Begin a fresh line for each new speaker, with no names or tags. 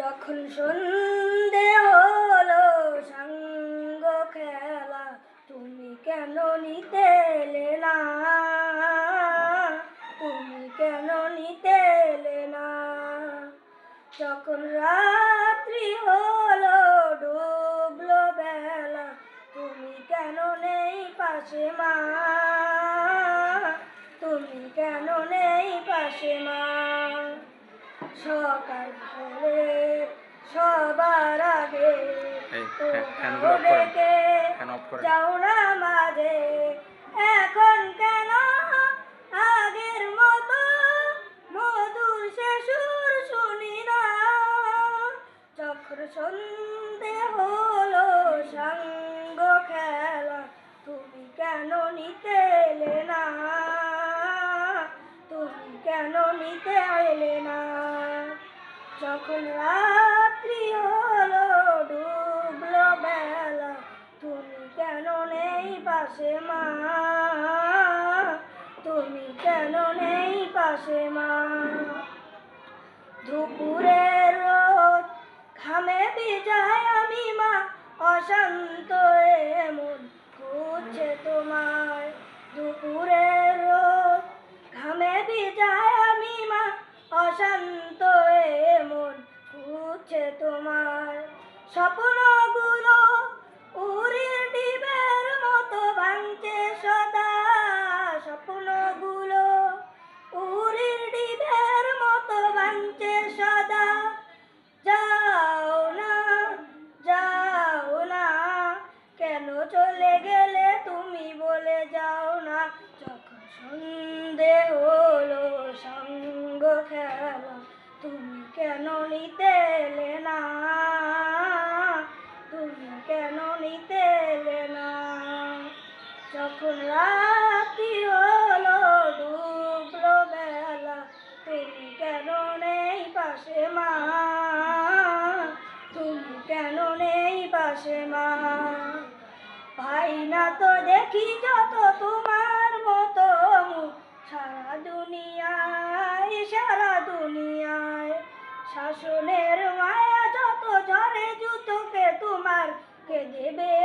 যখন সন্ধে হলো, সঙ্গ খেলা, তুমি কেন নিতে এলে না? তুমি কেন নিতে এলে না? যখন রাত্রি হলো, ডুবলো বেলা, তুমি কেন নেই পাশে মা? তুমি কেন নেই পাশে মা? সকাল যাও না মাঝে। এখন কেন আগের মতো মধুর সে সুর শুনি না? যখন সন্ধে হলো সাঙ্গ খেলা, তুমি কেন নিতে এলে না? তুমি কেন নিতে এলে না? যখন রাত্রি হলো পাশে মা। তুমি কেন নেই পাশে মা? দুপুরের রোদ ঘামে ভিজায় আমি মা। অশান্ত এমন খুঁজছে তোমায়। দুপুরের রোদ ঘামে ভিজায় আমি মা। অশান্ত এমন খুঁজছে তোমার স্বপ্নগুলো খেলা তুমি কেন নিতে এলে না? তুমি কেন নিতে এলে না? যখন রাতি হলো ডুবলো বেলা, তুমি কেন নেই পাশে মা? তুমি কেন নেই পাশে মা? পাই না তো দেখি যত তোমার জুতোকে তোমার